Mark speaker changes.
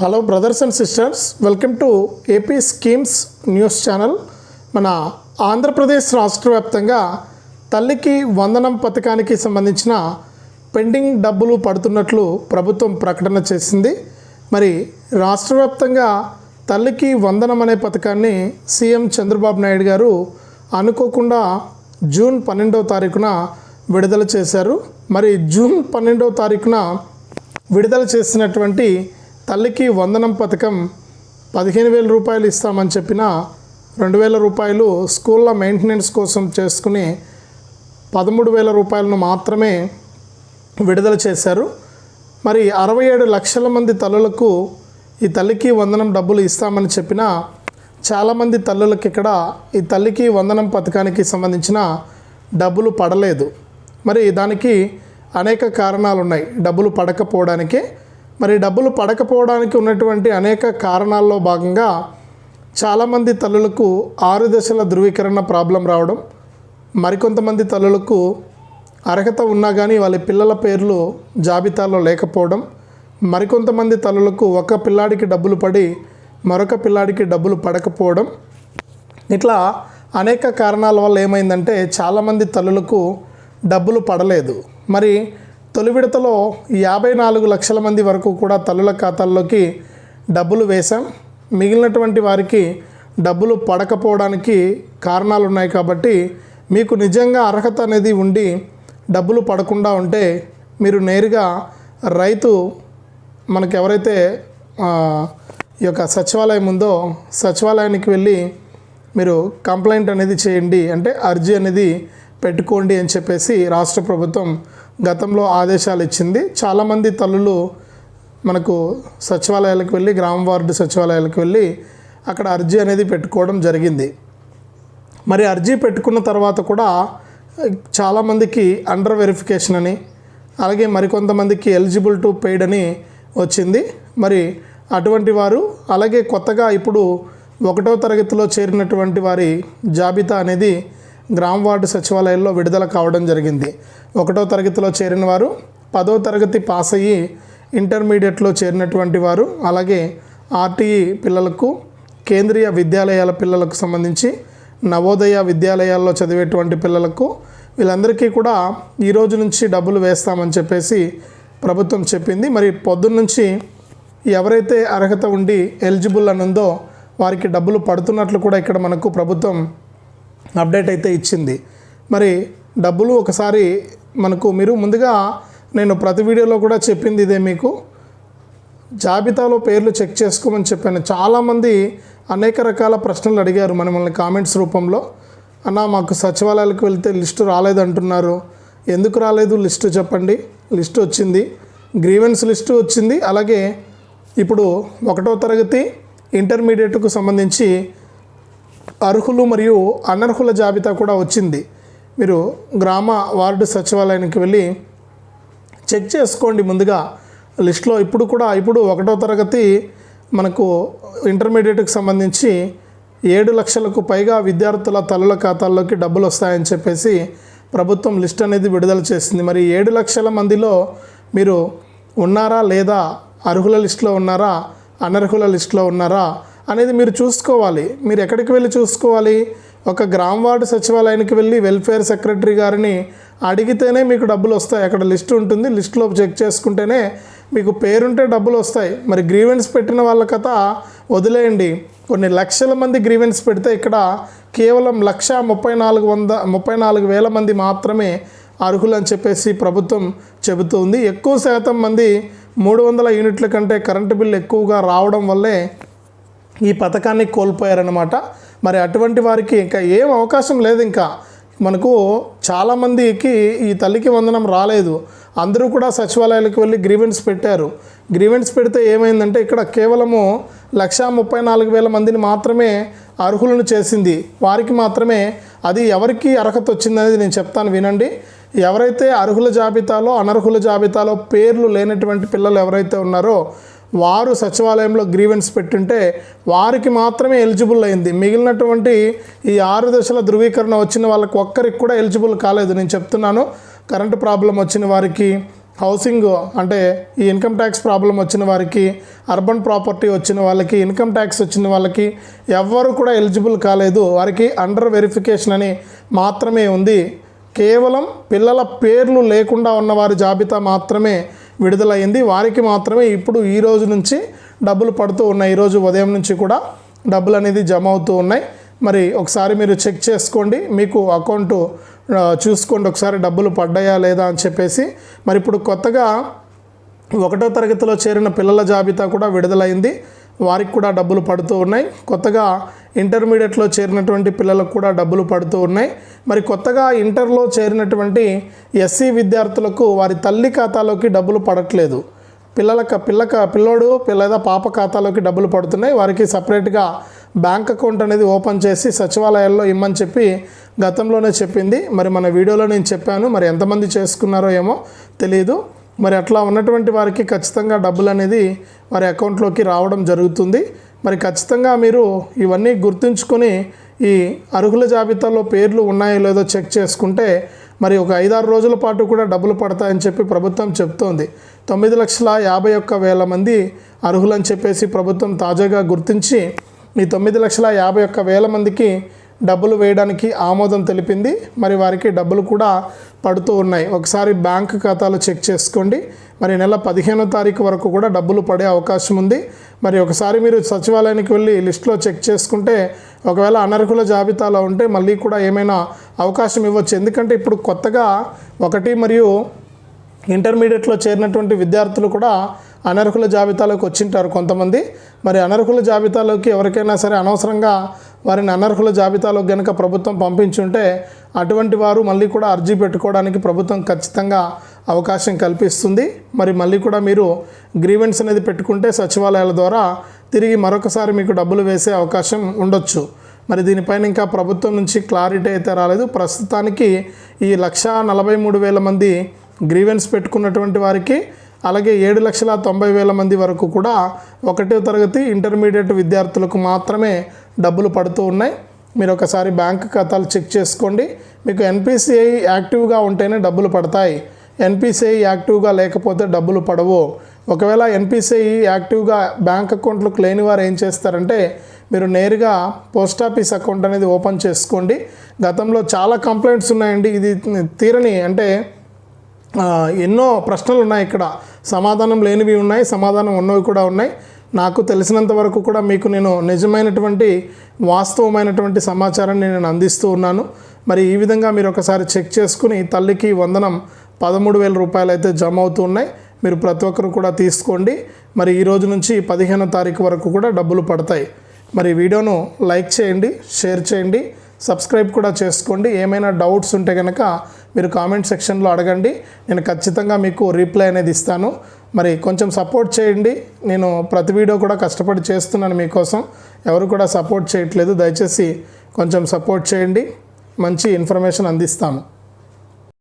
Speaker 1: Hello brothers and sisters welcome to AP schemes news channel మన ఆంధ్రప్రదేశ్ రాష్ట్ర వ్యాప్తంగా తల్లికి వందనం పథకానికి సంబంధించిన పెండింగ్ డబ్బులు పడుతున్నట్లు ప్రభుత్వం ప్రకటన చేసింది. మరి రాష్ట్ర వ్యాప్తంగా తల్లికి వందనం అనే పథకాన్ని సీఎం చంద్రబాబు నాయుడు గారు అనుకోకుండా జూన్ పన్నెండవ తారీఖున విడుదల చేశారు. మరి జూన్ పన్నెండవ తారీఖున విడుదల చేసినటువంటి తల్లికి వందనం పథకం పదిహేను వేల రూపాయలు ఇస్తామని చెప్పిన రెండు వేల రూపాయలు స్కూళ్ళ మెయింటెనెన్స్ కోసం చేసుకుని పదమూడు వేల రూపాయలను మాత్రమే విడుదల చేశారు. మరి అరవై ఏడు లక్షల మంది తల్లులకు ఈ తల్లికి వందనం డబ్బులు ఇస్తామని చెప్పిన చాలామంది తల్లులకు ఇక్కడ ఈ తల్లికి వందనం పథకానికి సంబంధించిన డబ్బులు పడలేదు. మరి దానికి అనేక కారణాలు ఉన్నాయి డబ్బులు పడకపోవడానికి మరి డబ్బులు పడకపోవడానికి ఉన్నటువంటి అనేక కారణాల్లో భాగంగా చాలామంది తల్లులకు ఆరు దశల ధృవీకరణ ప్రాబ్లం రావడం మరికొంతమంది తల్లులకు అర్హత ఉన్నా కానీ వాళ్ళ పిల్లల పేర్లు జాబితాలో లేకపోవడం మరికొంతమంది తల్లులకు ఒక పిల్లాడికి డబ్బులు పడి మరొక పిల్లాడికి డబ్బులు పడకపోవడం. ఇట్లా అనేక కారణాల వల్ల ఏమైందంటే చాలామంది తల్లులకు డబ్బులు పడలేదు. మరి తొలి విడతలో యాభై నాలుగు లక్షల మంది వరకు కూడా తల్లుల ఖాతాల్లోకి డబ్బులు వేశాం. మిగిలినటువంటి వారికి డబ్బులు పడకపోవడానికి కారణాలు ఉన్నాయి కాబట్టి మీకు నిజంగా అర్హత అనేది ఉండి డబ్బులు పడకుండా ఉంటే మీరు నేరుగా రైతు మనకు ఎవరైతే ఈ యొక్క సచివాలయం ఉందో సచివాలయానికి వెళ్ళి మీరు కంప్లైంట్ అనేది చేయండి అంటే అర్జీ అనేది పెట్టుకోండి అని చెప్పేసి రాష్ట్ర ప్రభుత్వం గతంలో ఆదేశాలు ఇచ్చింది. చాలామంది తల్లులు మనకు సచివాలయాలకు వెళ్ళి గ్రామ వార్డు సచివాలయాలకు వెళ్ళి అక్కడ అర్జీ అనేది పెట్టుకోవడం జరిగింది. మరి అర్జీ పెట్టుకున్న తర్వాత కూడా చాలామందికి అండర్ వెరిఫికేషన్ అని అలాగే మరికొంతమందికి ఎలిజిబుల్ టు పెయిడ్ అని వచ్చింది. మరి అటువంటి వారు అలాగే కొత్తగా ఇప్పుడు ఒకటో తరగతిలో చేరినటువంటి వారి జాబితా అనేది గ్రామ వార్డు సచివాలయాల్లో విడుదల కావడం జరిగింది. ఒకటో తరగతిలో చేరిన వారు పదో తరగతి పాస్ అయ్యి ఇంటర్మీడియట్లో చేరినటువంటి వారు అలాగే ఆర్టీఈ పిల్లలకు కేంద్రీయ విద్యాలయాల పిల్లలకు సంబంధించి నవోదయ విద్యాలయాల్లో చదివేటువంటి పిల్లలకు వీళ్ళందరికీ కూడా ఈ రోజు నుంచి డబ్బులు వేస్తామని చెప్పేసి ప్రభుత్వం చెప్పింది. మరి పొద్దున్నుంచి ఎవరైతే అర్హత ఉండి ఎలిజిబుల్ అనుందో వారికి డబ్బులు పడుతున్నట్లు కూడా ఇక్కడ మనకు ప్రభుత్వం అప్డేట్ అయితే ఇచ్చింది. మరి డబ్బులు ఒకసారి మనకు మీరు ముందుగా నేను ప్రతి వీడియోలో కూడా చెప్పింది ఇదే మీకు. జాబితాలో పేర్లు చెక్ చేసుకోమని చెప్పాను. చాలామంది అనేక రకాల ప్రశ్నలు అడిగారు మనల్ని కామెంట్స్ రూపంలో. అన్న మాకు సచివాలయాలకు వెళ్తే లిస్టు రాలేదంటున్నారు. ఎందుకు రాలేదు? లిస్టు చెప్పండి. లిస్టు వచ్చింది. గ్రీవెన్స్ లిస్టు వచ్చింది. అలాగే ఇప్పుడు ఒకటో తరగతి ఇంటర్మీడియట్కు సంబంధించి అర్హులు మరియు అనర్హుల జాబితా కూడా వచ్చింది. మీరు గ్రామ వార్డు సచివాలయానికి వెళ్ళి చెక్ చేసుకోండి ముందుగా. లిస్ట్లో ఇప్పుడు కూడా ఇప్పుడు ఒకటో తరగతి మనకు ఇంటర్మీడియట్కి సంబంధించి ఏడు లక్షలకు పైగా విద్యార్థుల తల్లుల ఖాతాల్లోకి డబ్బులు వస్తాయని చెప్పేసి ప్రభుత్వం లిస్ట్ అనేది విడుదల చేసింది. మరి ఏడు లక్షల మందిలో మీరు ఉన్నారా లేదా? అర్హుల లిస్టులో ఉన్నారా? అనర్హుల లిస్టులో ఉన్నారా? అనేది మీరు చూసుకోవాలి. మీరు ఎక్కడికి వెళ్ళి చూసుకోవాలి? ఒక గ్రామ వార్డు సచివాలయానికి వెళ్ళి వెల్ఫేర్ సెక్రటరీ గారిని అడిగితేనే మీకు డబ్బులు వస్తాయి. అక్కడ లిస్ట్ ఉంటుంది. లిస్టులో చెక్ చేసుకుంటేనే మీకు పేరుంటే డబ్బులు వస్తాయి. మరి గ్రీవెన్స్ పెట్టిన వాళ్ళ కథ వదిలేయండి. కొన్ని లక్షల మంది గ్రీవెన్స్ పెడితే ఇక్కడ కేవలం లక్ష ముప్పై నాలుగు వంద ముప్పై నాలుగు వేల మంది మాత్రమే అర్హులు అని చెప్పేసి ప్రభుత్వం చెబుతుంది. ఎక్కువ శాతం మంది మూడు వందల యూనిట్ల కంటే కరెంటు బిల్లు ఎక్కువగా రావడం వల్లే ఈ పథకాన్ని కోల్పోయారనమాట మరి అటువంటి వారికి ఇంకా ఏం అవకాశం లేదు ఇంకా. మనకు చాలామందికి ఈ తల్లికి వందనం రాలేదు. అందరూ కూడా సచివాలయాలకు వెళ్ళి గ్రీవెన్స్ పెట్టారు. గ్రీవెన్స్ పెడితే ఏమైందంటే ఇక్కడ కేవలము లక్షా ముప్పై నాలుగు వేల మందిని మాత్రమే అర్హులను చేసింది. వారికి మాత్రమే అది ఎవరికి అర్హత వచ్చిందనేది నేను చెప్తాను వినండి. ఎవరైతే అర్హుల జాబితాలో అనర్హుల జాబితాలో పేర్లు లేనటువంటి పిల్లలు ఎవరైతే ఉన్నారో వారు సచివాలయంలో గ్రీవెన్స్ పెట్టుంటే వారికి మాత్రమే ఎలిజిబుల్ అయింది. మిగిలినటువంటి ఈ ఆరు దశల ధృవీకరణ వచ్చిన వాళ్ళకి ఒక్కరికి కూడా ఎలిజిబుల్ కాలేదు. నేను చెప్తున్నాను కరెంటు ప్రాబ్లం వచ్చిన వారికి హౌసింగ్ అంటే ఈ ఇన్కమ్ ట్యాక్స్ ప్రాబ్లం వచ్చిన వారికి అర్బన్ ప్రాపర్టీ వచ్చిన వాళ్ళకి ఇన్కమ్ ట్యాక్స్ వచ్చిన వాళ్ళకి ఎవ్వరు కూడా ఎలిజిబుల్ కాలేదు. వారికి అండర్ వెరిఫికేషన్ అని మాత్రమే ఉంది. కేవలం పిల్లల పేర్లు లేకుండా ఉన్న వారి జాబితా మాత్రమే విడుదలైంది వారికి మాత్రమే ఇప్పుడు ఈ రోజు నుంచి డబ్బులు పడుతూ ఉన్నాయి. ఈరోజు ఉదయం నుంచి కూడా డబ్బులు అనేది జమ అవుతూ ఉన్నాయి. మరి ఒకసారి మీరు చెక్ చేసుకోండి. మీకు అకౌంట్ చూసుకోండి. ఒకసారి డబ్బులు పడ్డాయా లేదా అని చెప్పేసి. మరి ఇప్పుడు కొత్తగా ఒకటో తరగతిలో చేరిన పిల్లల జాబితా కూడా విడుదలైంది వారికి కూడా డబ్బులు పడుతూ ఉన్నాయి. కొత్తగా ఇంటర్మీడియట్లో చేరినటువంటి పిల్లలకు కూడా డబ్బులు పడుతూ ఉన్నాయి. మరి కొత్తగా ఇంటర్లో చేరినటువంటి ఎస్సీ విద్యార్థులకు వారి తల్లి ఖాతాలోకి డబ్బులు పడట్లేదు. పిల్లలక పిల్లక పిల్లోడు లేదా పాప ఖాతాలోకి డబ్బులు పడుతున్నాయి. వారికి సపరేట్గా బ్యాంక్ అకౌంట్ అనేది ఓపెన్ చేసి సచివాలయాల్లో ఇమ్మని చెప్పి గతంలోనే చెప్పింది. మరి మన వీడియోలో నేను చెప్పాను. మరి ఎంతమంది చేసుకున్నారో ఏమో తెలియదు మరి అట్లా ఉన్నటువంటి వారికి ఖచ్చితంగా డబ్బులు అనేది వారి అకౌంట్లోకి రావడం జరుగుతుంది. మరి ఖచ్చితంగా మీరు ఇవన్నీ గుర్తుంచుకొని ఈ అర్హుల జాబితాలో పేర్లు ఉన్నాయో లేదో చెక్ చేసుకుంటే మరి ఒక ఐదారు రోజుల పాటు కూడా డబ్బులు పడతాయని చెప్పి ప్రభుత్వం చెప్తోంది. తొమ్మిది లక్షల యాభై ఒక్క వేల మంది అర్హులని చెప్పేసి ప్రభుత్వం తాజాగా గుర్తించి ఈ తొమ్మిది లక్షల యాభై ఒక్క వేల మందికి డబ్బులు వేయడానికి ఆమోదం తెలిపింది. మరి వారికి డబ్బులు కూడా పడుతూ ఉన్నాయి. ఒకసారి బ్యాంక్ ఖాతాలు చెక్ చేసుకోండి. మరి నెల పదిహేనో తారీఖు వరకు కూడా డబ్బులు పడే అవకాశం ఉంది. మరి ఒకసారి మీరు సచివాలయానికి వెళ్ళి లిస్ట్లో చెక్ చేసుకుంటే ఒకవేళ అనర్హుల జాబితాలో ఉంటే మళ్ళీ కూడా ఏమైనా అవకాశం ఇవ్వచ్చు. ఎందుకంటే ఇప్పుడు కొత్తగా ఒకటి మరియు ఇంటర్మీడియట్లో చేరినటువంటి విద్యార్థులు కూడా అనర్హుల జాబితాలోకి వచ్చింటారు కొంతమంది. మరి అనర్హుల జాబితాలోకి ఎవరికైనా సరే అనవసరంగా వారిని అనర్హుల జాబితాలోకి గనుక ప్రభుత్వం పంపించుంటే అటువంటి వారు మళ్ళీ కూడా అర్జీ పెట్టుకోవడానికి ప్రభుత్వం ఖచ్చితంగా అవకాశం కల్పిస్తుంది. మరి మళ్ళీ కూడా మీరు గ్రీవెన్స్ అనేది పెట్టుకుంటే సచివాలయాల ద్వారా తిరిగి మరొకసారి మీకు డబ్బులు వేసే అవకాశం ఉండొచ్చు. మరి దీనిపైన ఇంకా ప్రభుత్వం నుంచి క్లారిటీ అయితే రాలేదు. ప్రస్తుతానికి ఈ లక్ష నలభై మూడు వేల మంది గ్రీవెన్స్ పెట్టుకున్నటువంటి వారికి అలాగే ఏడు లక్షల తొంభై వేల మంది వరకు కూడా ఒకటో తరగతి ఇంటర్మీడియట్ విద్యార్థులకు మాత్రమే డబ్బులు పడుతూ ఉన్నాయి. మీరు ఒకసారి బ్యాంక్ ఖాతాలు చెక్ చేసుకోండి. మీకు ఎన్పిసిఐ యాక్టివ్గా ఉంటేనే డబ్బులు పడతాయి. ఎన్పిసిఐ యాక్టివ్గా లేకపోతే డబ్బులు పడవు. ఒకవేళ ఎన్పిసిఐ యాక్టివ్గా బ్యాంక్ అకౌంట్లకు లేని వారు ఏం చేస్తారంటే మీరు నేరుగా పోస్ట్ ఆఫీస్ అకౌంట్ అనేది ఓపెన్ చేసుకోండి. గతంలో చాలా కంప్లైంట్స్ ఉన్నాయండి. ఇది తీరని అంటే ఎన్నో ప్రశ్నలు ఉన్నాయి ఇక్కడ. సమాధానం లేనివి ఉన్నాయి సమాధానం ఉన్నవి కూడా ఉన్నాయి. నాకు తెలిసినంత వరకు కూడా మీకు నేను నిజమైనటువంటి వాస్తవమైనటువంటి సమాచారాన్ని నేను అందిస్తూ ఉన్నాను. మరి ఈ విధంగా మీరు ఒకసారి చెక్ చేసుకుని తల్లికి వందనం పదమూడు వేల రూపాయలు అయితే జమ అవుతూ ఉన్నాయి. మీరు ప్రతి ఒక్కరు కూడా తీసుకోండి. మరి ఈ రోజు నుంచి పదిహేనో తారీఖు వరకు కూడా డబ్బులు పడతాయి. మరి వీడియోను లైక్ చేయండి షేర్ చేయండి సబ్స్క్రైబ్ కూడా చేసుకోండి. ఏమైనా డౌట్స్ ఉంటే కనుక మీరు కామెంట్ సెక్షన్లో అడగండి. నేను ఖచ్చితంగా మీకు రీప్లై అనేది ఇస్తాను. మరి కొంచెం సపోర్ట్ చేయండి. నేను ప్రతి వీడియో కూడా కష్టపడి చేస్తున్నాను మీకోసం. ఎవరు కూడా సపోర్ట్ చేయట్లేదు. దయచేసి కొంచెం సపోర్ట్ చేయండి. మంచి ఇన్ఫర్మేషన్ అందిస్తాము.